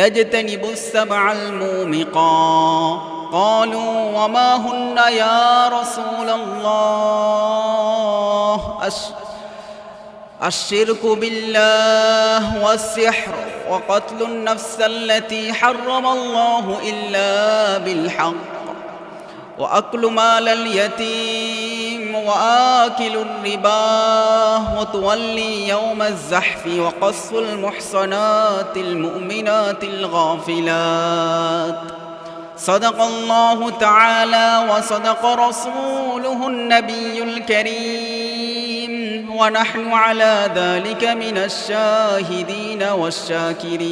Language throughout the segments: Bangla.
يجتنب السبع المومقا. قالوا وما هن يا رسول الله؟ الشرك بالله والسحر وقتل النفس التي حرم الله إلا بالحق. وأكل مال اليتيم وآكل الربا وتولي يوم الزحف وقص المحصنات المؤمنات الغافلات. صدق الله تعالى وصدق رسوله النبي الكريم. ونحن على ذلك من الشاهدين والشاكرين.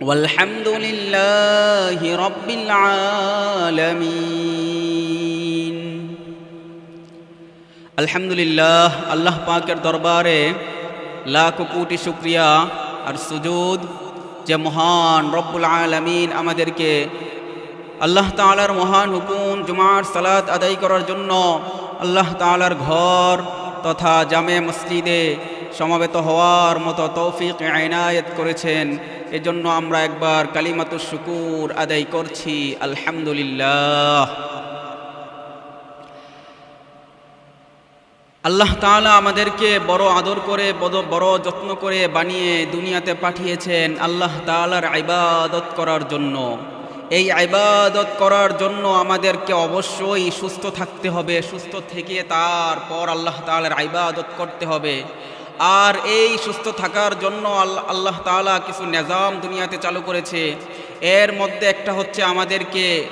والحمد لله رب العالمين আলহামদুলিল্লাহ আল্লাহ পাকের দরবারে লাখ কোটি শুক্রিয়া আর সুজুদ যে মহান রব্বুল আলমিন আমাদেরকে আল্লাহ তালার মহান হুকুম জুমার সালাত আদায় করার জন্য আল্লাহ তালার ঘর তথা জামে মসজিদে সমাবেত হওয়ার মতো তৌফিক আয়নায়ত করেছেন। এজন্য আমরা একবার কালিমাতু শুকুর আদায় করছি। আলহামদুলিল্লাহ। আল্লাহ তাআলা আমাদেরকে বড় আদর করে বড় বড় যত্ন করে বানিয়ে দুনিয়াতে পাঠিয়েছেন আল্লাহ তাআলার ইবাদত করার জন্য। এই ইবাদত করার জন্য আমাদেরকে অবশ্যই সুস্থ থাকতে হবে, সুস্থ থেকে তারপর আল্লাহ তাআলার ইবাদত করতে হবে। আর এই সুস্থ থাকার জন্য আল্লাহ তাআলা কিছু নিজাম দুনিয়াতে চালু করেছে। এর মধ্যে একটা হচ্ছে আমাদেরকে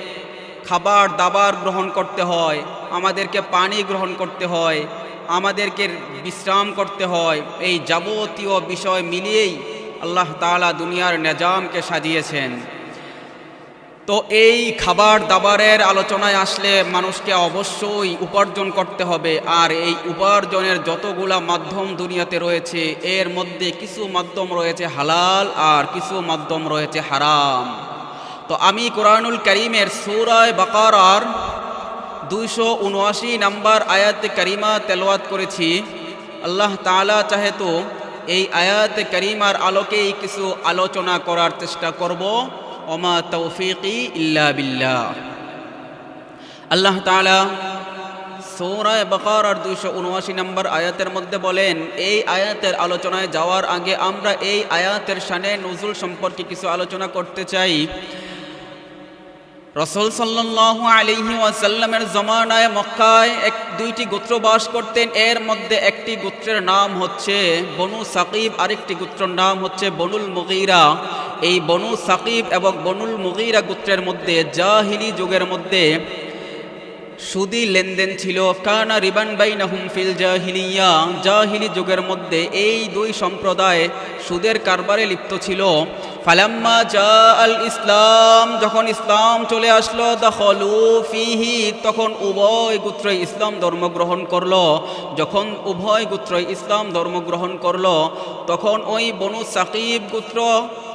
খাবার, দাবার গ্রহণ করতে হয়, আমাদেরকে পানি গ্রহণ করতে হয়, আমাদেরকে বিশ্রাম করতে হয়। এই যাবতীয় বিষয় মিলিয়েই আল্লাহ তাআলা দুনিয়ার নিজামকে সাজিয়েছেন। তো এই খাবার দাবারের আলোচনায় আসলে মানুষকে অবশ্যই উপার্জন করতে হবে। আর এই উপার্জনের যতগুলা মাধ্যম দুনিয়াতে রয়েছে, এর মধ্যে কিছু মাধ্যম রয়েছে হালাল আর কিছু মাধ্যম রয়েছে হারাম। তো আমি কোরআনুল করিমের সুরায় বাকারার দুইশো উনআশি নাম্বার আয়াত করিমা তেলাওয়াত করেছি। আল্লাহ তালা চাহে তো এই আয়াত করিমার আলোকেই কিছু আলোচনা করার চেষ্টা করব। ওমা তৌফিকি ইল্লা বিল্লাহ। আল্লাহ তালা সৌরায় বকার দুইশো উনআশি নম্বর আয়াতের মধ্যে বলেন, এই আয়াতের আলোচনায় যাওয়ার আগে আমরা এই আয়াতের সানে নজরুল সম্পর্কে কিছু আলোচনা করতে চাই। রসুল সাল্লাহ আলিহি ওয়াসাল্লামের জমানায় মক্কায় এক, দুইটি গোত্র বাস করতেন। এর মধ্যে একটি গোত্রের নাম হচ্ছে বনু সাকিব, আরেকটি গোত্রের নাম হচ্ছে বনুল মুগিরা। এই বনু সাকিব এবং বনুল মুগিরা গোত্রের মধ্যে জাহিলি যুগের মধ্যে সুদি লেনদেন ছিল। কানা রিবান বাইনা হুমফিল জাহিলিয়া। জাহিলি যুগের মধ্যে এই দুই সম্প্রদায় সুদের কারবারে লিপ্ত ছিল। ফালাম্মা জা আল ইসলাম, যখন ইসলাম চলে আসলো, দখলু ফিহি, তখন উভয় গোত্রই ইসলাম ধর্ম গ্রহণ করল। যখন উভয় গোত্রই ইসলাম ধর্ম গ্রহণ করল, তখন ওই বনু সাকিব গোত্র,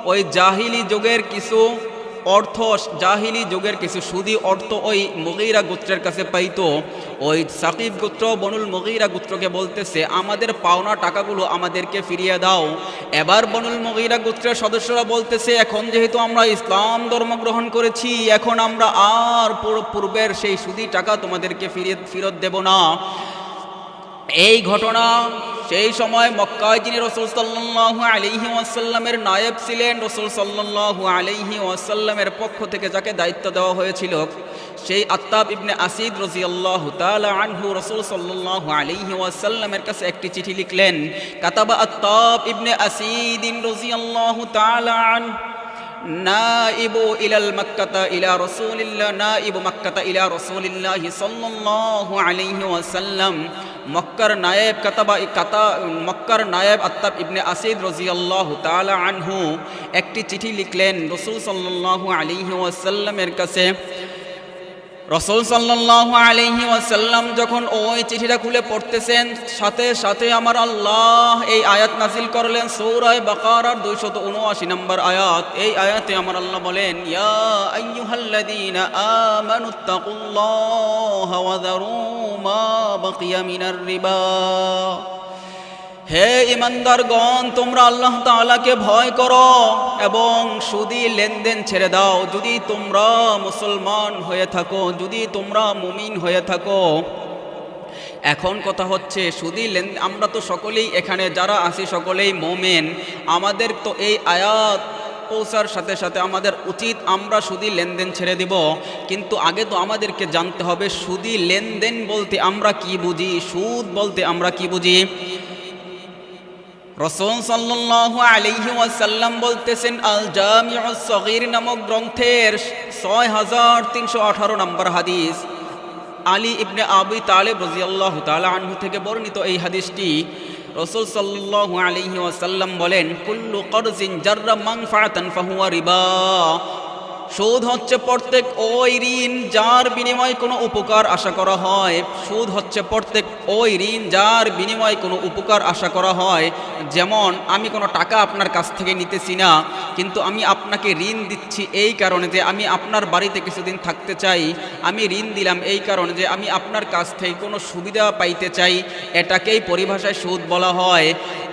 ওই জাহিলি যুগের কিছু অর্থ জাহিলি যুগের কিছু সুদি অর্থ ওই মগিরা গোত্রের কাছে পাইতো। ওই সাকিব গোত্র বনুল মগিরা গোত্রকে বলতেছে, আমাদের পাওনা টাকাগুলো আমাদেরকে ফিরিয়ে দাও। এবার বনুল মগিরা গোত্রের সদস্যরা বলতেছে, এখন যেহেতু আমরা ইসলাম ধর্ম গ্রহণ করেছি, এখন আমরা আর পূর্বের সেই সুদি টাকা তোমাদেরকে ফিরিয়ে, ফেরত দেব না। এই ঘটনা সেই সময় মক্কায় যিনি রসুল সাল্লাহ আলিহি ওয়াসাল্লামের নায়েব ছিলেন, রসুল সাল্লাহ আলিহি ওয়াসাল্লামের পক্ষ থেকে যাকে দায়িত্ব দেওয়া হয়েছিল, সেই আত্তাব ইবনে আসিদ রজি আল্লাহ আনহু রসুল সাল্লাহ আলিহি ওয়াসাল্লামের কাছে একটি চিঠি লিখলেন, কাতাবা আত্তাব ইবনে আসিদিন রজি আল্লাহ তালা নাইবু ইলাল মাক্কাতা ইলা রাসূলিল্লাহ নাইবু মাক্কাতা ইলা রাসূলিল্লাহি সাল্লাল্লাহু আলাইহি ওয়াসাল্লাম। মক্কার নায়েব কাতাবা, কাতা, মক্কার নায়েব আত্তাব ইবনে আসিদ রাদিয়াল্লাহু তাআলা আনহু একটি চিঠি লিখলেন রাসূল সাল্লাল্লাহু আলাইহি ওয়াসাল্লামের কাছে। রসুল সাল্লাহ আলহি ওয়াসাল্লাম যখন ওই চিঠিটা খুলে পড়তেছেন, সাথে সাথে আমার আল্লাহ এই আয়াত নাজিল করলেন, সৌরায় বাকার দুইশত উনআশি নম্বর আয়াত। এই আয়াতে আমার আল্লাহ বলেন, ইয়া হে ইমানদারগণ, তোমরা আল্লাহ তাআলাকে ভয় করো এবং সুদি লেনদেন ছেড়ে দাও। যদি তোমরা মুসলমান হয়ে থাকো, যদি তোমরা মুমিন হয়ে থাকো। এখন কথা হচ্ছে, সুদি লেন, আমরা তো সকলেই এখানে, যারা আছি সকলেই মোমেন। আমাদের তো এই আয়াত পৌঁছার সাথে সাথে আমাদের উচিত আমরা সুদি লেনদেন ছেড়ে দিব। কিন্তু আগে তো আমাদেরকে জানতে হবে, সুদি লেনদেন বলতে আমরা কি বুঝি, সুদ বলতে আমরা কি বুঝি? রসুল সাল্লাল্লাহু আলাইহি ওয়াসাল্লাম বলতেছেন আল জামিউস সগীর নামক গ্রন্থের ছয় হাজার তিনশো আঠারো নম্বর হাদিস। আলী ইবনে আবি তালেব রাজিয়াল্লাহু তাআলা আনহু থেকে বর্ণিত এই হাদিসটি রসুল সাল্লাহ আলাইহি ওয়াসাল্লাম বলেন, কুল্লু করজিন জাররা মানফাআতান ফাহুয়া রিবা। সুদ হচ্ছে প্রত্যেক ওই ঋণ যার বিনিময়ে কোনো উপকার আশা করা হয়। সুদ হচ্ছে প্রত্যেক ওই ঋণ যার বিনিময়ে কোনো উপকার আশা করা হয়। যেমন আমি কোনো টাকা আপনার কাছ থেকে নিতেছি না, কিন্তু আমি আপনাকে ঋণ দিচ্ছি এই কারণে যে আমি আপনার বাড়িতে কিছুদিন থাকতে চাই। আমি ঋণ দিলাম এই কারণে যে আমি আপনার কাছ থেকে কোনো সুবিধা পাইতে চাই। এটাকেই পরিভাষায় সুদ বলা হয়।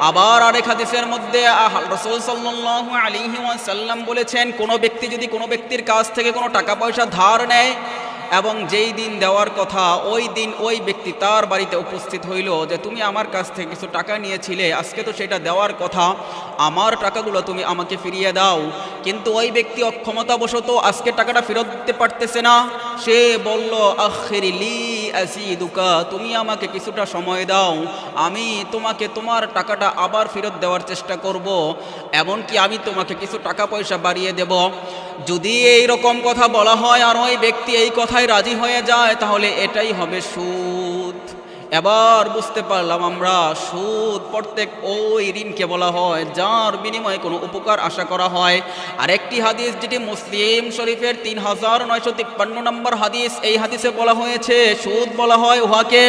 আবার আরেক হাদিসের মধ্যে রসুল সাল্লাল্লাহু আলাইহি ওয়াসাল্লাম বলেছেন, কোনো ব্যক্তি যদি কোনো ব্যক্তির কাছ থেকে কোনো টাকা পয়সা ধার নেয় এবং যেই দিন দেওয়ার কথা, ওই দিন ওই ব্যক্তি তার বাড়িতে উপস্থিত হইল যে, তুমি আমার কাছ থেকে কিছু টাকা নিয়েছিলে, আজকে তো সেটা দেওয়ার কথা, আমার টাকাগুলো তুমি আমাকে ফিরিয়ে দাও। কিন্তু ওই ব্যক্তি অক্ষমতাবশত আজকে টাকাটা ফেরত দিতে পারতেছে না। সে বলল আখিরিলি আসিদুকা, তুমি আমাকে কিছুটা সময় দাও। আমি তোমাকে তোমার টাকাটা আবার ফেরত দেওয়ার চেষ্টা করব, এমনকি আমি তোমাকে কিছু টাকা পয়সা বাড়িয়ে দেব। যদি এই রকম কথা বলা হয় আর ওই ব্যক্তি এই কথায় রাজি হয়ে যায়, তাহলে এটাই হবে সুদ। এবার বুঝতে পারলাম আমরা সুদ প্রত্যেক ওই ঋণকে বলা হয় যার বিনিময়ে কোনো উপকার আশা করা হয় আর একটি হাদিস যেটি মুসলিম শরীফের তিন হাজার নয়শো তিপ্পান্ন নম্বর হাদিস এই হাদিসে বলা হয়েছে সুদ বলা হয় উহাকে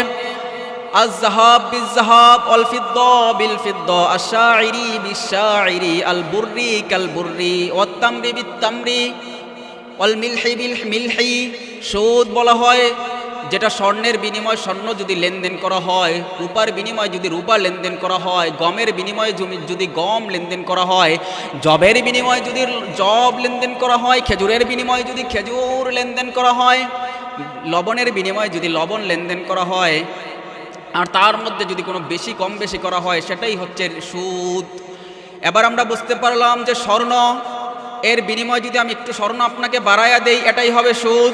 الذهاب بالذهاب والفضة بالفضة الشاعري بالشاعري البر كالبر والتمر بالتمر والملح بالملح সুদ বলা হয় যেটা স্বর্ণের বিনিময় স্বর্ণ যদি লেনদেন করা হয়, রূপার বিনিময়ে যদি রূপা লেনদেন করা হয়, গমের বিনিময়ে যদি গম লেনদেন করা হয়, জবের বিনিময়ে যদি জব লেনদেন করা হয়, খেজুরের বিনিময়ে যদি খেজুর লেনদেন করা হয়, লবণের বিনিময়ে যদি লবণ লেনদেন করা হয়, আর তার মধ্যে যদি কোনো বেশি, কম, বেশি করা হয়, সেটাই হচ্ছে সুদ। এবার আমরা বুঝতে পারলাম যে স্বর্ণ, এর বিনিময়ে যদি আমি একটু স্বর্ণ আপনাকে বাড়ায়া দেই, এটাই হবে সুদ।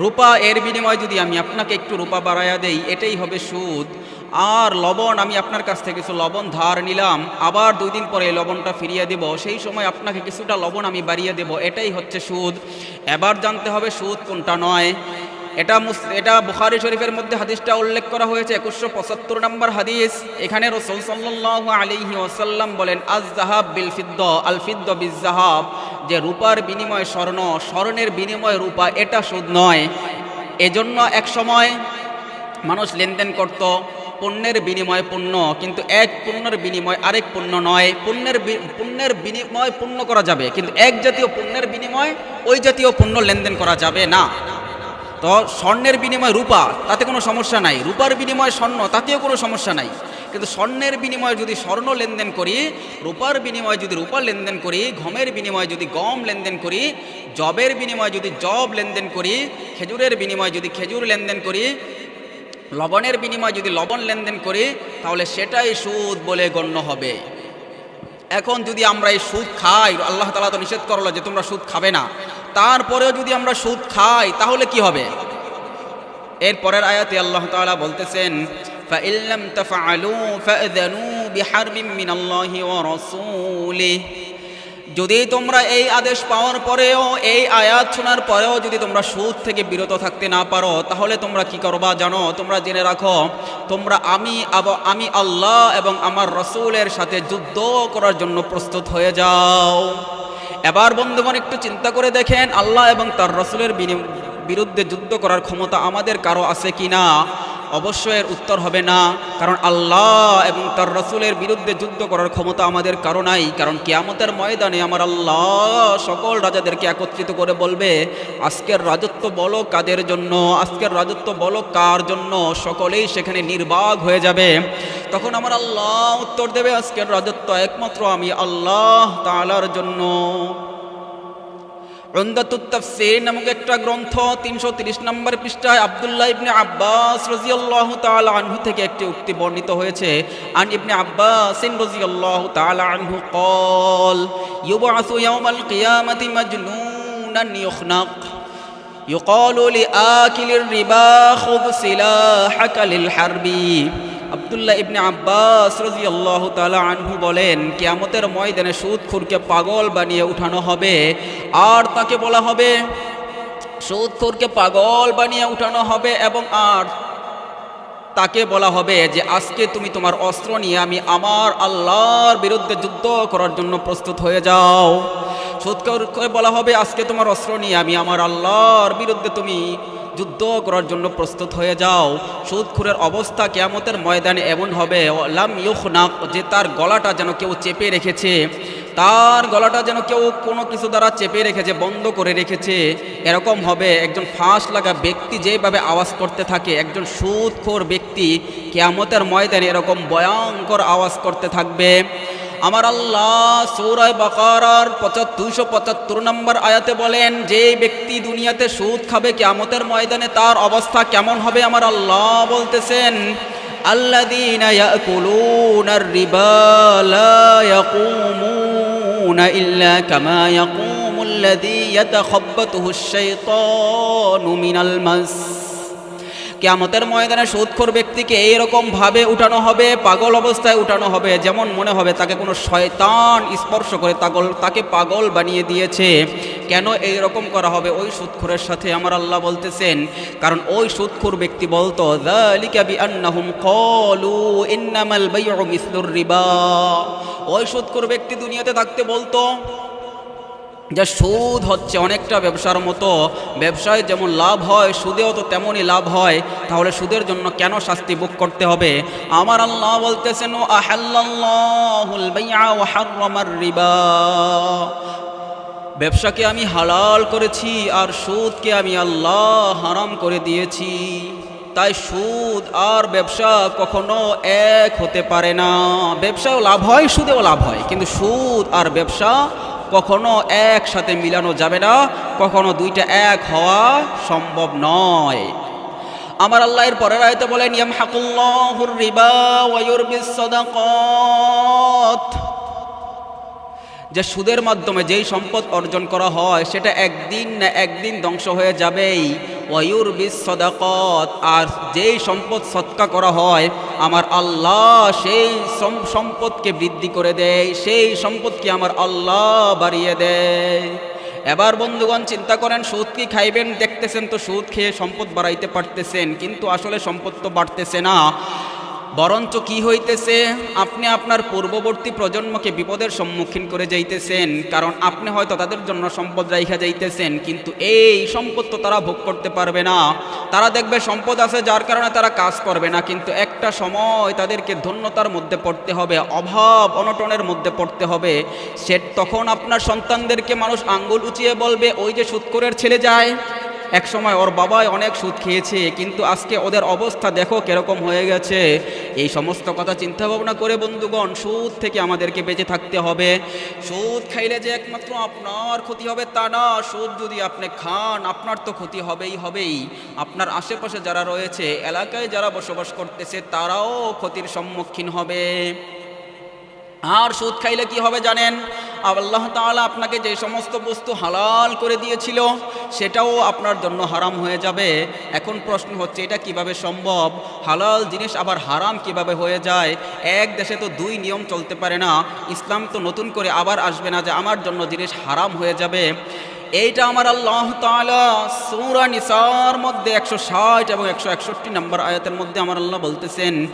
রূপা, এর বিনিময়ে যদি আমি আপনাকে একটু রূপা বাড়াইয়া দেই, এটাই হবে সুদ। আর লবণ, আমি আপনার কাছ থেকে কিছু লবণ ধার নিলাম, আবার দুই দিন পরে লবণটা ফিরিয়ে দেব, সেই সময় আপনাকে কিছুটা লবণ আমি বাড়িয়ে দেব, এটাই হচ্ছে সুদ। এবার জানতে হবে সুদ কোনটা নয়। এটা এটা বুখারি শরীফের মধ্যে হাদিসটা উল্লেখ করা হয়েছে একুশশো পঁচাত্তর নম্বর হাদিস। এখানে রসুল সাল্লাহ আলিহি ওসাল্লাম বলেন আজ জাহাব বিল ফিদ্দ আল ফিদ্দ বিজ জাহাব যে রূপার বিনিময় স্বর্ণ, স্বর্ণের বিনিময় রূপা এটা সুদ নয়। এজন্য এক সময় মানুষ লেনদেন করত, পণ্যের বিনিময়ে পণ্য, কিন্তু এক পণ্যের বিনিময় আরেক পণ্য নয়। পণ্যের পণ্যের বিনিময় পণ্য করা যাবে, কিন্তু এক জাতীয় পণ্যের বিনিময় ওই জাতীয় পণ্য লেনদেন করা যাবে না। তো স্বর্ণের বিনিময়ে রূপা, তাতে কোনো সমস্যা নাই। রূপার বিনিময়ে স্বর্ণ, তাতেও কোনো সমস্যা নাই। কিন্তু স্বর্ণের বিনিময়ে যদি স্বর্ণ লেনদেন করি, রূপার বিনিময়ে যদি রূপা লেনদেন করি গমের বিনিময়ে যদি গম লেনদেন করি, জবের বিনিময়ে যদি জব লেনদেন করি, খেজুরের বিনিময়ে যদি খেজুর লেনদেন করি, লবণের বিনিময়ে যদি লবণ লেনদেন করি, তাহলে সেটাই সুদ বলে গণ্য হবে। এখন যদি আমরা এই সুদ খাই, আল্লাহ তালা তো নিষেধ করল যে তোমরা সুদ খাবে না। তারপরেও যদি আমরা সুদ খাই তাহলে কি হবে এর পরের আয়াতে আল্লাহ তাআলা বলতেছেন فَإِن لَّمْ تَفْعَلُوا فَأْذَنُوا بِحَرْبٍ مِّنَ اللَّهِ وَرَسُولِهِ যদি তোমরা এই আদেশ পাওয়ার পরেও এই আয়াত শোনার পরেও যদি তোমরা সুদ থেকে বিরত থাকতে না পারো তাহলে তোমরা কি করবা জানো তোমরা জেনে রাখো তোমরা আমি আব- আমি আল্লাহ এবং আমার রসুলের সাথে যুদ্ধ করার জন্য প্রস্তুত হয়ে যাও এবার বন্ধুগণ একটু চিন্তা করে দেখেন, আল্লাহ এবং তার রসুলের বিরুদ্ধে যুদ্ধ করার ক্ষমতা আমাদের কারও আছে কি না অবশ্যই এর উত্তর হবে না। কারণ আল্লাহ এবং তার রসুলের বিরুদ্ধে যুদ্ধ করার ক্ষমতা আমাদের কারও নাই। কারণ কিয়ামতের ময়দানে আমার আল্লাহ সকল রাজাদেরকে একত্রিত করে বলবে, আজকের রাজত্ব বলো কাদের জন্য? আজকের রাজত্ব বলো কার জন্য? সকলেই সেখানে নির্বাক হয়ে যাবে। তখন আমার আল্লাহ উত্তর দেবে, আজকের রাজত্ব একমাত্র আমি আল্লাহ তালার জন্য। রন্দাতুত তাফসীর নামক একটা গ্রন্থ তিনশো তিরিশ নম্বর পৃষ্ঠায় আব্দুল্লাহ ইবনে আব্বাস রাজিয়াল্লাহু তাআলা আনহু থেকে একটি উক্তি বর্ণিত হয়েছে আন ইবনে আব্বাস রাজিয়াল্লাহু তাআলা আনহু قال يبعث يوم القيامة مجنونا يخنق يقال لآكل الربا خذ سلاحك للحرب আব্দুল্লাহ ইবনে আব্বাস রাজি আল্লাহ তাআলা আনহু বলেন, কিয়ামতের ময়দানে সুদখোরকে পাগল বানিয়ে উঠানো হবে। আর তাকে বলা হবে, সুদখোরকে পাগল বানিয়ে উঠানো হবে এবং আর তাকে বলা হবে যে, আজকে তুমি তোমার অস্ত্র নিয়ে আমি আমার আল্লাহর বিরুদ্ধে যুদ্ধ করার জন্য প্রস্তুত হয়ে যাও। সুদখোরকে বলা হবে, আজকে তোমার অস্ত্র নিয়ে আমি আমার আল্লাহর বিরুদ্ধে তুমি যুদ্ধ করার জন্য প্রস্তুত হয়ে যাও। সুদখুরের অবস্থা কেয়ামতের ময়দানে এমন হবে লাম ইউখনাক, যে তার গলাটা যেন কেউ চেপে রেখেছে। তার গলাটা যেন কেউ কোনো কিছু দ্বারা চেপে রেখেছে, বন্ধ করে রেখেছে। এরকম হবে, একজন ফাঁস লাগা ব্যক্তি যেভাবে আওয়াজ করতে থাকে, একজন সুদখোর ব্যক্তি কেয়ামতের ময়দানে এরকম ভয়ঙ্কর আওয়াজ করতে থাকবে। আমার আল্লাহ সৌরায় বাকারার পঁচাত্তর দুইশো পঁচাত্তর নম্বর আয়াতে বলেন যে ব্যক্তি দুনিয়াতে সুদ খাবে কেমতের ময়দানে তার অবস্থা কেমন হবে আমার আল্লাহ বলতেছেন الذين يأكلون الربا لا يقومون إلا كما يقوم الذي يتخبطه الشيطان من المس কেয়ামতের ময়দানে সুদখোর ব্যক্তিকে এইরকম ভাবে উঠানো হবে, পাগল অবস্থায় উঠানো হবে, যেমন মনে হবে তাকে কোনো শয়তান স্পর্শ করে তাগল, তাকে পাগল বানিয়ে দিয়েছে। কেন এই রকম করা হবে? ওই সুদখোরের সাথে আমার আল্লাহ বলতেছেন, কারণ ওই সুদখোর ব্যক্তি বলতো ওই সুদখোর ব্যক্তি দুনিয়াতে থাকতে বলতো যে সুদ হচ্ছে অনেকটা ব্যবসার মতো। ব্যবসায় যেমন লাভ হয়, সুদেও তো তেমনই লাভ হয়। তাহলে সুদের জন্য কেন শাস্তি ভোগ করতে হবে? আমার আল্লাহ বলতেছেন ও রিবা। ব্যবসাকে আমি হালাল করেছি আর সুদকে আমি আল্লাহ হারাম করে দিয়েছি। তাই সুদ আর ব্যবসা কখনো এক হতে পারে না। ব্যবসায়ও লাভ হয়, সুদেও লাভ হয়। কিন্তু সুদ আর ব্যবসা কখনো একসাথে মিলানো যাবে না, কখনো দুইটা এক হওয়া সম্ভব নয়। আমার আল্লাহ এর পরের আয়তে বলেন, ইয়ামহাকুল্লাহুর রিবা ওয়া ইউরবিস সাদাকাত। যে সুদের মাধ্যমে যেই সম্পদ অর্জন করা হয়, সেটা একদিন না একদিন ধ্বংস হয়ে যাবেই। ওয়ুর বিস সদাকত, আর যেই সম্পদ সৎকা করা হয়, আমার আল্লাহ সেই সম্পদকে বৃদ্ধি করে দেয়, সেই সম্পদকে আমার আল্লাহ বাড়িয়ে দেয়। এবার বন্ধুগণ চিন্তা করেন, সুদ কি খাইবেন? দেখতেছেন তো সুদ খেয়ে সম্পদ বাড়াইতে পারতেছেন, কিন্তু আসলে সম্পদ তো বাড়তেছে না। বরঞ্চ কি হইতেছে, আপনি আপনার পূর্ববর্তী প্রজন্মকে বিপদের সম্মুখীন করে যাইতেছেন, কারণ আপনি হয়তো তাদের জন্য সম্পদ রাইখা যাইতেছেন, কিন্তু এই সম্পদ তো তারা ভোগ করতে পারবে না। তারা দেখবে সম্পদ আছে যার কারণে তারা কাজ করবে না, কিন্তু একটা সময় তাদেরকে ধন্যতার মধ্যে পড়তে হবে, অভাব অনটনের মধ্যে পড়তে হবে। সে তখন আপনার সন্তানদেরকে মানুষ আঙ্গুল উঁচিয়ে বলবে, ওই যে সুৎকরের ছেলে যায় এক সময় ওর বাবাই অনেক সুদ খেয়েছে, কিন্তু আজকে ওদের অবস্থা দেখো কীরকম হয়ে গেছে। এই সমস্ত কথা চিন্তা ভাবনা করে বন্ধুগণ, সুদ থেকে আমাদেরকে বেঁচে থাকতে হবে। সুদ খাইলে যে একমাত্র আপনার ক্ষতি হবে তা না, সুদ যদি আপনি খান, আপনার তো ক্ষতি হবেই হবেই। আপনার আশেপাশে যারা রয়েছে, এলাকায় যারা বসবাস করতেছে, তারাও ক্ষতির সম্মুখীন হবে। আর সুদ খাইলে কি হবে জানেন? আল্লাহ তালা আপনাকে যে সমস্ত বস্তু হালাল করে দিয়েছিল, সেটাও আপনার জন্য হারাম হয়ে যাবে। এখন প্রশ্ন হচ্ছে, এটা কীভাবে সম্ভব? হালাল জিনিস আবার হারাম কীভাবে হয়ে যায়? এক দেশে তো দুই নিয়ম চলতে পারে না। ইসলাম তো নতুন করে আবার আসবে না যে আমার জন্য জিনিস হারাম হয়ে যাবে। এইটা আমার আল্লাহ তাআলা সূরা নিসার মধ্যে একশো ষাট এবং একশো একষট্টি নম্বর আয়াতের মধ্যে আমার আল্লাহ বলতেছেন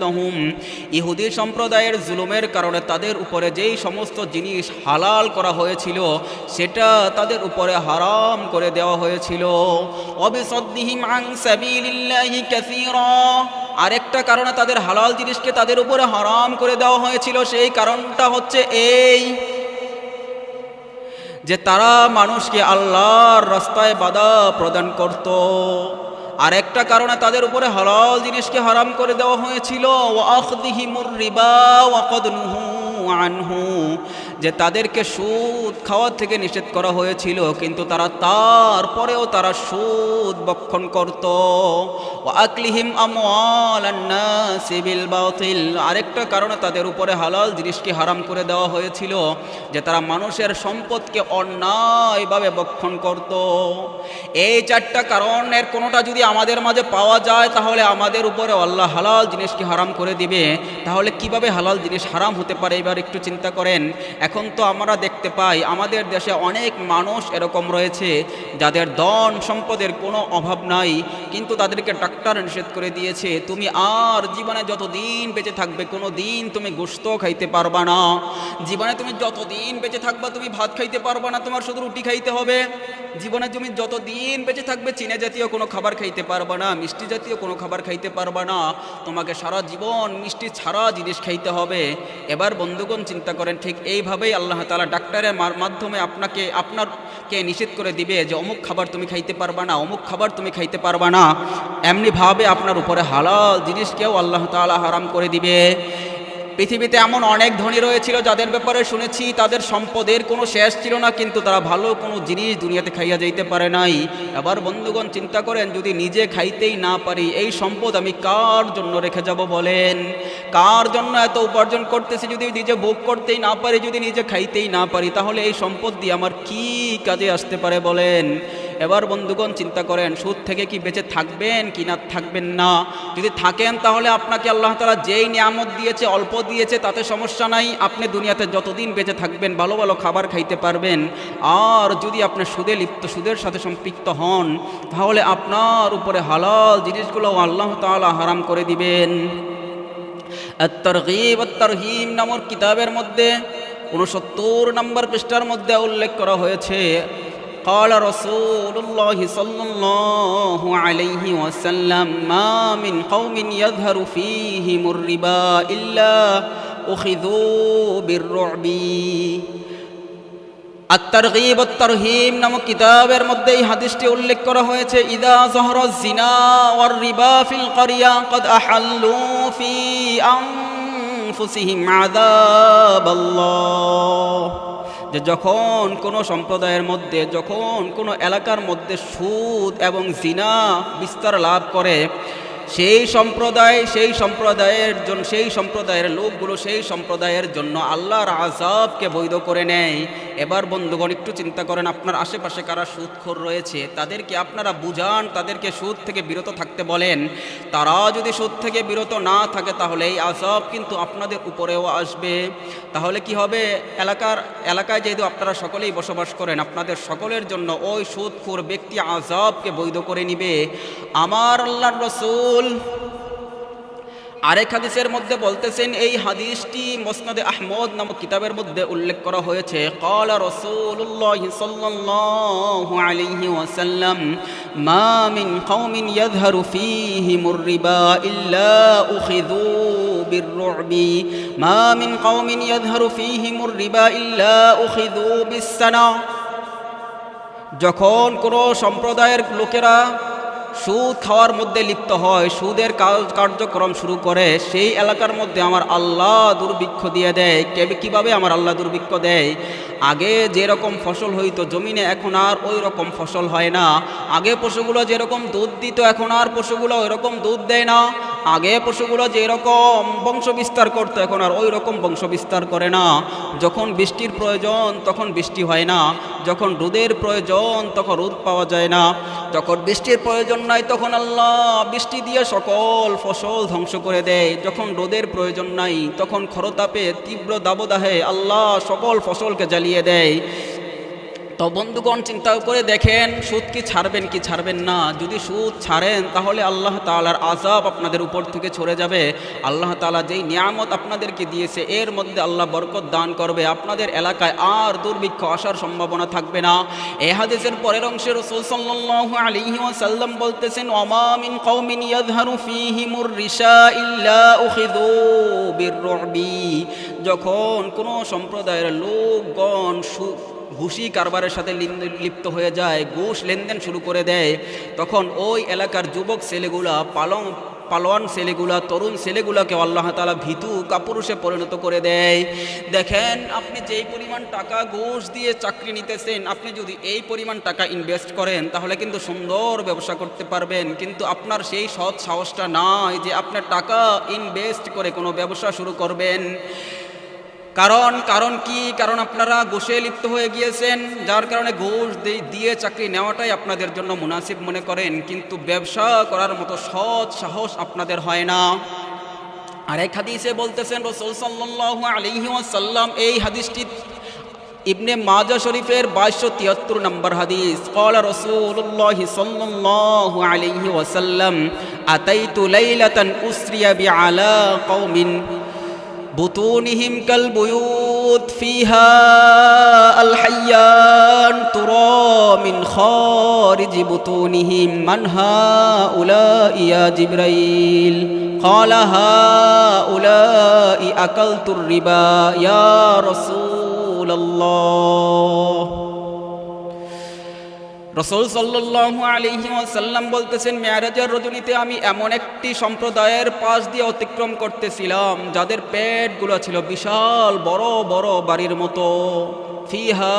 লাহুম। ইহুদি সম্প্রদায়ের জুলুমের কারণে তাদের উপরে যেই সমস্ত জিনিস হালাল করা হয়েছিল, সেটা তাদের উপরে হারাম করে দেওয়া হয়েছিল। অবিসদ্দিহিম আন সাবিলিল্লাহি কাসীরা। আরেকটা কারণে তাদের হালাল জিনিসকে তাদের উপরে হারাম করে দেওয়া হয়েছিল, সেই কারণটা হচ্ছে এই যে তারা মানুষকে আল্লাহর রাস্তায় বাধা প্রদান করত। আর একটা কারণে তাদের উপরে হালাল জিনিসকে হারাম করে দেওয়া হয়েছিল ওয়াকদিহিমুর রিবা ওয়াকদ নুহু আনহু, যে তাদেরকে সুদ খাওয়ার থেকে নিষেধ করা হয়েছিল, কিন্তু তারা তারপরেও তারা সুদ বক্ষণ করত। আকলিহিম সিবিল বাতিল, আরেকটা কারণে তাদের উপরে হালাল জিনিসকে হারাম করে দেওয়া হয়েছিল, যে তারা মানুষের সম্পদকে অন্যায়ভাবে বক্ষণ করত। এই চারটা কারণের কোনোটা যদি আমাদের মাঝে পাওয়া যায়, তাহলে আমাদের উপরে আল্লাহ হালাল জিনিসকে হারাম করে দিবে। তাহলে কীভাবে হালাল জিনিস হারাম হতে পারে? এবার একটু চিন্তা করেন, এখন তো আমরা দেখতে পাই আমাদের দেশে অনেক মানুষ এরকম রয়েছে যাদের ধন সম্পদের কোনো অভাব নাই, কিন্তু তাদেরকে ডাক্তার নিষেধ করে দিয়েছে, তুমি আর জীবনে যতদিন বেঁচে থাকবে কোনো দিন তুমি গোস্ত খাইতে পারবা না। জীবনে তুমি যতদিন বেঁচে থাকবা তুমি ভাত খাইতে পারবা না, তোমার শুধু রুটি খাইতে হবে। জীবনে তুমি যতদিন বেঁচে থাকবে, চিনে জাতীয় কোনো খাবার খাইতে পারবা না, মিষ্টি জাতীয় কোনো খাবার খাইতে পারবা না। তোমাকে সারা জীবন মিষ্টি ছাড়া জিনিস খাইতে হবে। এবার বন্ধুগণ চিন্তা করেন, ঠিক এইভাবেই আল্লাহ তালা ডাক্তারের মাধ্যমে আপনাকে, আপনারকে নিষেধ করে দিবে যে, অমুক খাবার তুমি খাইতে পারবা না, অমুক খাবার তুমি খাইতে পারবা না। এমনিভাবে আপনার উপরে হালাল জিনিসকেও আল্লাহ তালা হারাম করে দিবে। পৃথিবীতে এমন অনেক ধনী রয়েছিল যাদের ব্যাপারে শুনেছি, তাদের সম্পদের কোনো শেষ ছিল না, কিন্তু তারা ভালো কোনো জিনিস দুনিয়াতে খাইয়া যাইতে পারে নাই। এবার বন্ধুগণ চিন্তা করেন, যদি নিজে খাইতেই না পারি, এই সম্পদ আমি কার জন্য রেখে যাব বলেন? কার জন্য এত উপার্জন করতেছি যদি নিজে ভোগ করতেই না পারি, যদি নিজে খাইতেই না পারি, তাহলে এই সম্পদ দিয়ে আমার কি কাজে আসতে পারে বলেন? এবার বন্ধুগণ চিন্তা করেন, সুদ থেকে কি বেঁচে থাকবেন কি না থাকবেন না? যদি থাকেন তাহলে আপনাকে আল্লাহ তালা যেই নিয়ামত দিয়েছে, অল্প দিয়েছে, তাতে সমস্যা নাই। আপনি দুনিয়াতে যতদিন বেঁচে থাকবেন, ভালো ভালো খাবার খাইতে পারবেন। আর যদি আপনি সুদে লিপ্ত, সুদের সাথে সম্পৃক্ত হন, তাহলে আপনার উপরে হালাল জিনিসগুলো আল্লাহ তাআলা হারাম করে দিবেন। তরহিম নামক কিতাবের মধ্যে উনসত্তর নম্বর পৃষ্ঠার মধ্যে উল্লেখ করা হয়েছে قال رسول الله صلى الله عليه وسلم ما من قوم يظهر فيهم الربا إلا أخذوا بالرعب আত্মারগিব তরহিম নামক কিতাবের মধ্যে এই হাদিসটি উল্লেখ করা হয়েছে ইদা জহর জিনা ওয়ার রিবা ফিল করিয়া কদ আহাল্লু ফি আনফুসিহিম আযাবাল্লাহ যে যখন কোনো সম্প্রদায়ের মধ্যে, যখন কোনো এলাকার মধ্যে সুদ এবং জিনা বিস্তার লাভ করে, সেই সম্প্রদায়, সেই সম্প্রদায়ের জন্য সেই সম্প্রদায়ের লোকগুলো সেই সম্প্রদায়ের জন্য আল্লাহর আজাবকে বৈধ করে নেয়। এবার বন্ধুগণ একটু চিন্তা করেন, আপনার আশেপাশে কারা সুদখোর রয়েছে, তাদেরকে আপনারা বুঝান, তাদেরকে সুদ থেকে বিরত থাকতে বলেন। তারা যদি সুদ থেকে বিরত না থাকে, তাহলে এই আজাব কিন্তু আপনাদের উপরেও আসবে। তাহলে কি হবে? এলাকার, এলাকায় যেহেতু আপনারা সকলেই বসবাস করেন, আপনাদের সকলের জন্য ওই সুদখোর ব্যক্তি আজাবকে বৈধ করে নিবে। আমার আল্লাহর রসুল আরেক হাদিসের মধ্যে বলতেছেন এই হাদিসটি মসনাদে আহমদ নামক কিতাবের মধ্যে উল্লেখ করা হয়েছে قال رسول الله صلى الله عليه وسلم ما من قوم يظهر فيهم الربا إلا أخذوا بالرعب ما من قوم يظهر فيهم الربا إلا أخذوا بالسنة যখন কোনো সম্প্রদায়ের লোকেরা সুদ খাওয়ার মধ্যে লিপ্ত হয়, সুদের কার্যক্রম শুরু করে, সেই এলাকার মধ্যে আমার আল্লাহ দুর্ভিক্ষ দিয়ে দেয়। কেবে কীভাবে আমার আল্লাহ দুর্ভিক্ষ দেয়? আগে যেরকম ফসল হইতো জমিনে, এখন আর ওই রকম ফসল হয় না। আগে পশুগুলো যেরকম দুধ দিত, এখন আর পশুগুলো ওই রকম দুধ দেয় না। আগে পশুগুলো যেরকম বংশ বিস্তার করতো, এখন আর ওই রকম বংশ বিস্তার করে না। যখন বৃষ্টির প্রয়োজন, তখন বৃষ্টি হয় না। যখন রোদের প্রয়োজন, তখন রোদ পাওয়া যায় না। যখন বৃষ্টির প্রয়োজন নাই তখন আল্লাহ বৃষ্টি দিয়ে সকল ফসল ধ্বংস করে দেয়। যখন রোদের প্রয়োজন নাই, তখন খরতাপে তীব্র দাবদাহে আল্লাহ সকল ফসলকে জ্বালিয়ে দেয়। তো বন্ধুগণ চিন্তা করে দেখেন, সুদ কি ছাড়বেন কি ছাড়বেন না? যদি সুদ ছাড়েন, তাহলে আল্লাহ তালার আজাব আপনাদের উপর থেকে ছড়ে যাবে। আল্লাহ তালা যেই নিয়ামত আপনাদেরকে দিয়েছে, এর মধ্যে আল্লাহ বরকত দান করবে। আপনাদের এলাকায় আর দুর্ভিক্ষ আসার সম্ভাবনা থাকবে না। এ হাদিসের পরের অংশে রসুল ওয়াসাল্লাম বলতেছেন উখিযু বিররুবি যখন কোনো সম্প্রদায়ের লোকগণ সু- ঘুষি কারবারের সাথে লিপ্ত হয়ে যায়, ঘুষ লেনদেন শুরু করে দেয়। তখন ওই এলাকার যুবক ছেলেগুলা, পালং পালোয়ান ছেলেগুলা, তরুণ ছেলেগুলাকে আল্লাহ তালা ভীতু কাপুরুষে পরিণত করে দেয়। দেখেন, আপনি যেই পরিমাণ টাকা ঘুষ দিয়ে চাকরি নিতেছেন, আপনি যদি এই পরিমাণ টাকা ইনভেস্ট করেন, তাহলে কিন্তু সুন্দর ব্যবসা করতে পারবেন। কিন্তু আপনার সেই সৎ সাহসটা নাই যে আপনার টাকা ইনভেস্ট করে কোনো ব্যবসা শুরু করবেন। কারণ কারণ কি? কারণ আপনারা গোসে লিপ্ত হয়ে গিয়েছেন, যার কারণে ঘোষ দিয়ে চাকরি নেওয়াটাই আপনাদের জন্য মুনাসিব মনে করেন, কিন্তু ব্যবসা করার মতো সৎ সাহস আপনাদের হয় না। আর এক হাদিসে বলতেছেন রসুল সাল্লু আলিহাসাল্লাম এই হাদিসটি ইবনে মাজা শরীফের বাইশশো তিয়াত্তর নম্বর হাদিস। কল রসুল্লাহ সাল্লাহ আলিহি ওয়াসাল্লাম আতাই লাইলাতান বি আলা بطونهم كالبيوت فيها الحيان ترى من خارج بطونهم من هؤلاء يا جبريل؟ قال هؤلاء أكلت الربا يا رسول الله. রসুল সাল্লাল্লাহু আলাইহি ওয়াসাল্লাম বলতেছেন, মেয়ারাজের রজনীতে আমি এমন একটি সম্প্রদায়ের পাশ দিয়ে অতিক্রম করতেছিলাম, যাদের পেটগুলো ছিল বিশাল বড় বড় বাড়ির মতো। ফিহা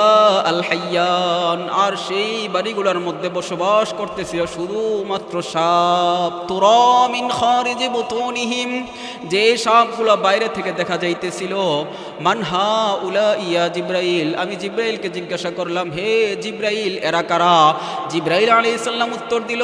আল হাইয়ান আর সেই বাড়িগুলোর মধ্যে বসবাস করতেছিল শুধুমাত্র সাপ। তুরামিন খারিজি বুতুনিহিম, যে সাপগুলো বাইরে থেকে দেখা যাইতেছিল। মানহা উলা ইয়া জিব্রাইল, আমি জিব্রাইলকে জিজ্ঞাসা করলাম, হে জিব্রাইল, এরা কারা? জিব্রাইল আলাইহিস সালাম উত্তর দিল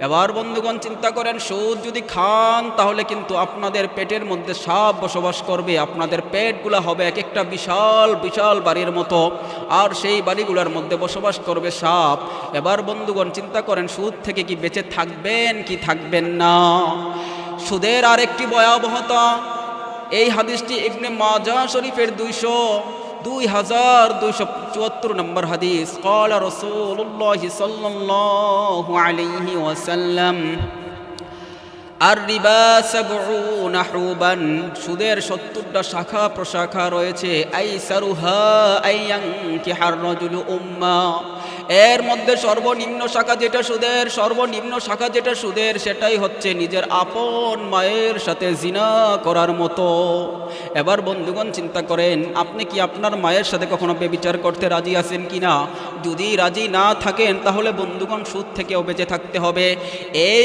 এবার বন্ধুগণ চিন্তা করেন, সুদ যদি খান, তাহলে কিন্তু আপনাদের পেটের মধ্যে সাপ বসবাস করবে। আপনাদের পেটগুলা হবে এক একটা বিশাল বিশাল বাড়ির মতো, আর সেই বাড়িগুলোর মধ্যে বসবাস করবে সাপ। এবার বন্ধুগণ চিন্তা করেন, সুদ থেকে কি বেঁচে থাকবেন, কি থাকবেন না? সুদের আরেকটি ভয়াবহতা, এই হাদিসটি ইবনে মাজা শরীফের দুইশো দুই হাজার দুইশো চুয়াত্তর নম্বর হাদিস قال رسول الله صلى الله عليه وسلم আর রিবা সাবউন হুবান সুদের সত্তরটা শাখা প্রশাখা রয়েছে আই সারুহা আইয়াং কিহার রজুলু উম্মা এর মধ্যে সর্বনিম্ন শাখা যেটা সুদের, সর্বনিম্ন শাখা যেটা সুদের, সেটাই হচ্ছে নিজের আপন মায়ের সাথে জিনা করার মতো। এবার বন্ধুগণ চিন্তা করেন, আপনি কি আপনার মায়ের সাথে কখনো বেবিচার করতে রাজি আছেন কি না যদি রাজি না থাকেন, তাহলে বন্ধুগণ সুদ থেকেও বেঁচে থাকতে হবে। এই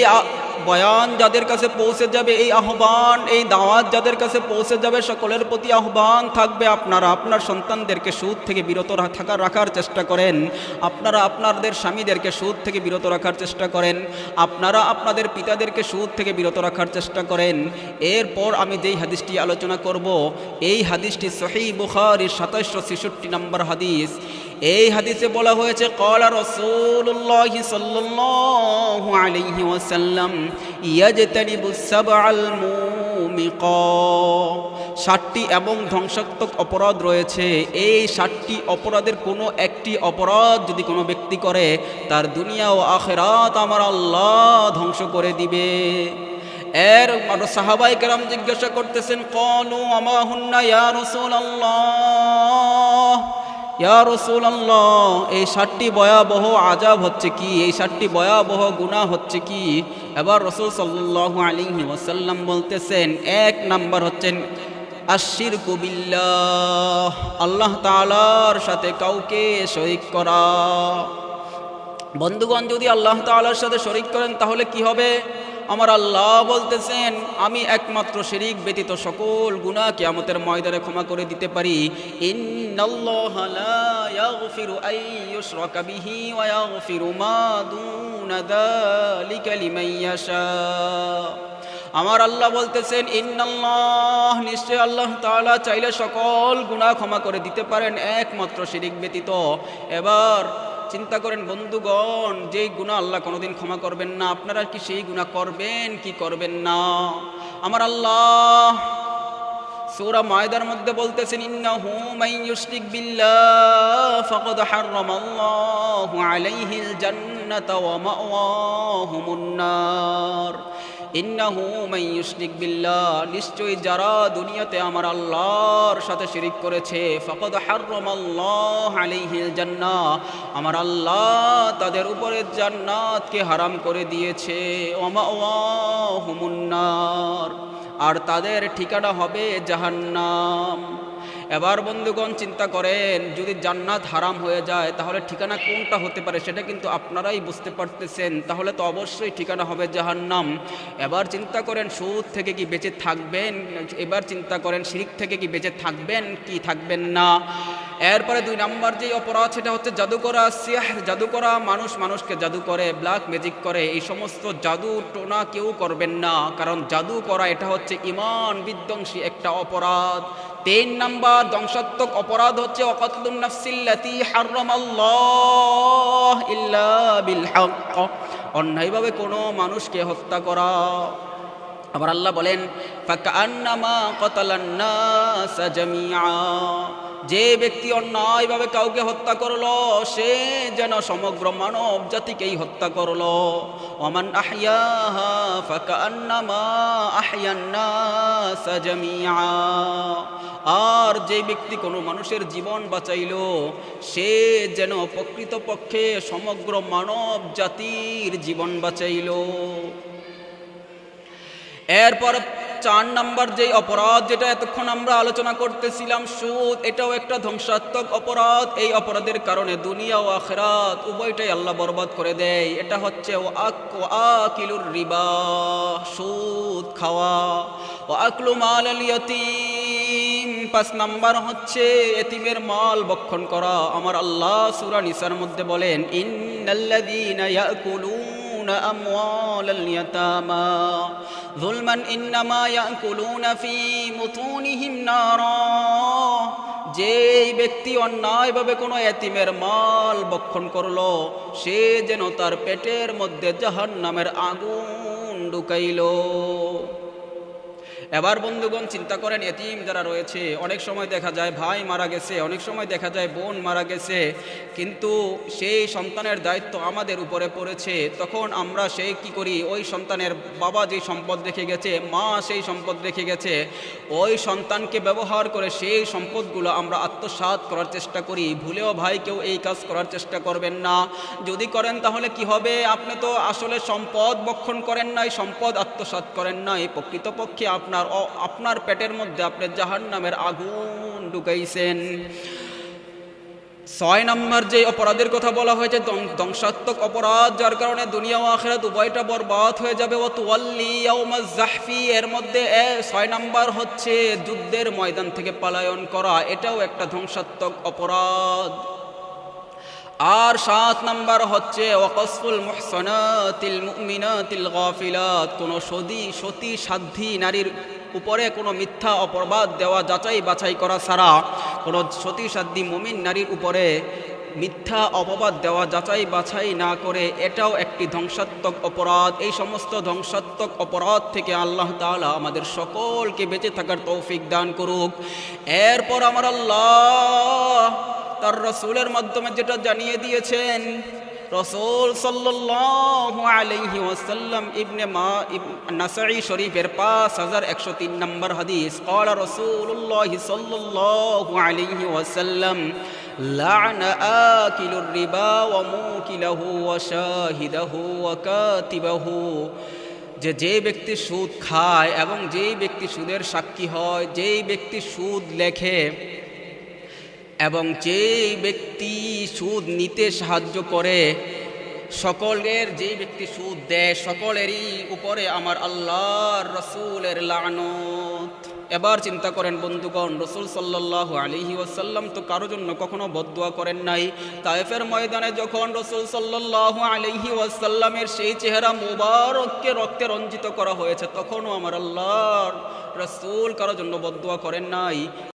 বয়ান যাদের কাছে পৌঁছে যাবে, এই আহ্বান, এই দাওয়াত যাদের কাছে পৌঁছে যাবে, সকলের প্রতি আহ্বান থাকবে। আপনারা আপনার সন্তানদেরকে সুদ থেকে বিরত থাকার রাখার চেষ্টা করেন। আপনারা আপনাদের স্বামীদেরকে সুদ থেকে বিরত রাখার চেষ্টা করেন। আপনারা আপনাদের পিতাদেরকে সুদ থেকে বিরত রাখার চেষ্টা করেন। এরপর আমি যেই হাদিসটি আলোচনা করব, এই হাদিসটি সহি বুখারির সাতাশশো ছেষট্টি নম্বর হাদিস। এই হাদিসে বলা হয়েছে, কলা রসুল্লাহ সাল্লাল্লাহু আলাইহি ওয়াসাল্লাম ইয়াজতানিবু সাবআল মুমিক। ষাটটি এবং ধ্বংসাত্মক অপরাধ রয়েছে। এই ষাটটি অপরাধের কোনো একটি অপরাধ যদি কোনো ব্যক্তি করে, তার দুনিয়া ও আখেরাত আমার আল্লাহ ধ্বংস করে দিবে। এর সাহাবাই কেরাম জিজ্ঞাসা করতেছেন কনু আমা হুন্না ইয়া রাসূলুল্লাহ? ইয়া রাসূলুল্লাহ, এই ষাটটি ভয়াবহ আজাব হচ্ছে কি? এই ষাটটি ভয়াবহ গুনাহ হচ্ছে কি? এবার রসুল সাল্লাল্লাহু আলাইহি ওয়াসাল্লাম বলতেছেন, এক নাম্বার হচ্ছেন আশির কুবিল্লাহ আল্লাহ তাআলার সাথে কাউকে শরিক করা। বন্ধুগণ, যদি আল্লাহ তাআলার সাথে শরিক করেন, তাহলে কি হবে? আমার আল্লাহ বলতেছেন, আমি একমাত্র শিরিক ব্যতীত সকল গুনাহ কিয়ামতের ময়দানে ক্ষমা করে দিতে পারি। আমার আল্লাহ বলতেছেন, ইন্নাল্লাহ, নিশ্চয় আল্লাহ তাআলা চাইলে সকল গুনাহ ক্ষমা করে দিতে পারেন, একমাত্র শিরিক ব্যতীত। এবার চিন্তা করেন, বন্ধুগণ, যেই গুণা আল্লাহ কোনোদিন ক্ষমা করবেন না, আপনারা কি সেই গুণা করবেন, কি করবেন না? আমার আল্লাহ সৌরা মায়দার মধ্যে বলতেছেন ওয়া মাওয়াহুমুন নার। ইউশরিক বিল্লাহ, নিশ্চয়ই যারা দুনিয়াতে আমার আল্লাহর সাথে শিরিক করেছে, ফাকাদ হারামাল্লাহু আলাইহিল জান্নাহ, আমার আল্লাহ তাদের উপরে জান্নাতকে হারাম করে দিয়েছে। ওয়া মাওয়াহুমুন নার, আর তাদের ঠিকানা হবে জাহান্নাম। এবার বন্ধুগণ চিন্তা করেন, যদি জান্নাত হারাম হয়ে যায়, তাহলে ঠিকানা কোনটা হতে পারে সেটা কিন্তু আপনারাই বুঝতে পারতেছেন। তাহলে তো অবশ্যই ঠিকানা হবে জাহান্নাম। এবার চিন্তা করেন, সুদ থেকে কি বেঁচে থাকবেন? এবার চিন্তা করেন, শিরিক থেকে কি বেঁচে থাকবেন, কি থাকবেন না? এরপরে দুই নাম্বার যে অপরাধ, সেটা হচ্ছে জাদু করা সিয়াহ জাদু করা মানুষ মানুষকে জাদু করে ব্ল্যাক ম্যাজিক করে। এই সমস্ত জাদু টোনা কেউ করবেন না। কারণ জাদু করা, এটা হচ্ছে ইমান বিধ্বংসী একটা অপরাধ। তিন নম্বর ধ্বংসাত্মক অপরাধ হচ্ছে অকতলুন নাফসিল্লাতি হারামাল্লাহ ইল্লা বিল হক। অন্যায়ভাবে কোনো মানুষকে হত্যা করা। আবার আল্লাহ বলেন ফাকান্নামা কতালান নাস জামিআ। যে ব্যক্তি অন্যায়ভাবে কাউকে হত্যা করল, সে যেন সমগ্র মানব জাতিকেই হত্যা করল। জামিআ। আর যে ব্যক্তি কোনো মানুষের জীবন বাঁচাইল, সে যেন প্রকৃতপক্ষে সমগ্র মানব জাতির জীবন বাঁচাইল। এরপর চার নাম্বার যেই অপরাধ, যেটা এতক্ষণ আমরা আলোচনা করতেছিলাম, সুদ, এটাও একটা ধ্বংসাত্মক অপরাধ। এই অপরাধের কারণে দুনিয়া ও আখেরাত উভয়টাই আল্লাহ বরবাদ করে দেয়। এটা হচ্ছে ও আক ও আকিলুর রিবা, সুদ খাওয়া। ও আকলু মাল আলিয়তিম পাঁচ নাম্বার হচ্ছে এতিমের মাল বক্ষণ করা। আমার আল্লাহ সুরা নিসার মধ্যে বলেন, ইন্নাল্লাযীনা ইয়াকুলুন أموال اليتامى ظلما إنما يأكلون في بطونهم نارا যে ব্যক্তি অন্যায়ভাবে কোনো এতিমের মাল বক্ষণ করলো সে যেন তার পেটের মধ্যে জাহান নামের আগুন ঢুকাইল এবার বন্ধুগণ চিন্তা করেন, এতিম যারা রয়েছে, অনেক সময় দেখা যায় ভাই মারা গেছে, অনেক সময় দেখা যায় বোন মারা গেছে, কিন্তু সেই সন্তানের দায়িত্ব আমাদের উপরে পড়েছে। তখন আমরা সেই কি করি? ওই সন্তানের বাবা যে সম্পদ রেখে গেছে, মা সেই সম্পদ রেখে গেছে, ওই সন্তানকে ব্যবহার করে সেই সম্পদগুলো আমরা আত্মসাৎ করার চেষ্টা করি। ভুলেও ভাই কেউ এই কাজ করার চেষ্টা করবেন না। যদি করেন তাহলে কি হবে? আপনি তো আসলে সম্পদ বক্ষণ করেন নাই, সম্পদ আত্মসাৎ করেন নাই। প্রকৃতপক্ষে আপনার ও- আপনার পেটের মধ্যে আপনি জাহান নামের আগুন ঢুকাইছেন। ছয় নম্বর যে অপরাধের কথা বলা হয়েছে ধ্বংসাত্মক অপরাধ, যার কারণে দুনিয়া ও আখেরাত উভয়টা বরবাদ হয়ে যাবে। ও তুয়াল্লি ইয়াউমাজ জাহফি এর মধ্যে ছয় নম্বর হচ্ছে যুদ্ধের ময়দান থেকে পলায়ন করা। এটাও একটা ধ্বংসাত্মক অপরাধ। আর সাত নাম্বার হচ্ছে অকসফুল মুহসনাতিল মুমিনাতিল গাফিলাত কোনো সতী সতী সাধ্যী নারীর উপরে কোনো মিথ্যা অপবাদ দেওয়া যাচাই বাছাই করা ছাড়া, কোনো সতী সাধ্যী মুমিন নারীর উপরে মিথ্যা অপবাদ দেওয়া, যাচাই বাছাই না করে, এটাও একটি ধ্বংসাত্মক অপরাধ। এই সমস্ত ধ্বংসাত্মক অপরাধ থেকে আল্লাহ তালা আমাদের সকলকে বেঁচে থাকার তৌফিক দান করুক। এরপর আমার আল্লাহ তার রসুলের মাধ্যমে যেটা জানিয়ে দিয়েছেন, রসুল সাল্লাসাল্লাম ইবনে মা নাসাই শরীফের পাঁচ হাজার একশো তিন নম্বর হাদিস কলা রসুল্লাহ সাল্লু আলহি ওয়াসাল্লাম لعن آكل الربا وموكله وشاهده وكاتبه যে যে ব্যক্তি সুদ খায় এবং যেই ব্যক্তি সুদের সাক্ষী হয় যেই ব্যক্তি সুদ লেখে এবং যে ব্যক্তি সুদ নিতে সাহায্য করে সকলের যেই ব্যক্তি সুদ দেয় সকলেরই উপরে আমার আল্লাহর রসুলের লানত এবার চিন্তা করেন, বন্ধুগণ, রসুল সাল্লাহ আলিহি ওয়াসাল্লাম তো কারও জন্য কখনো বদুয়া করেন নাই। তায়েফের ময়দানে যখন রসুল সাল্লাহ আলিহি ওয়াসাল্লামের সেই চেহারা মুবারককে রক্তে রঞ্জিত করা হয়েছে, তখনও আমার আল্লাহর রসুল কারও জন্য বদুয়া করেন নাই।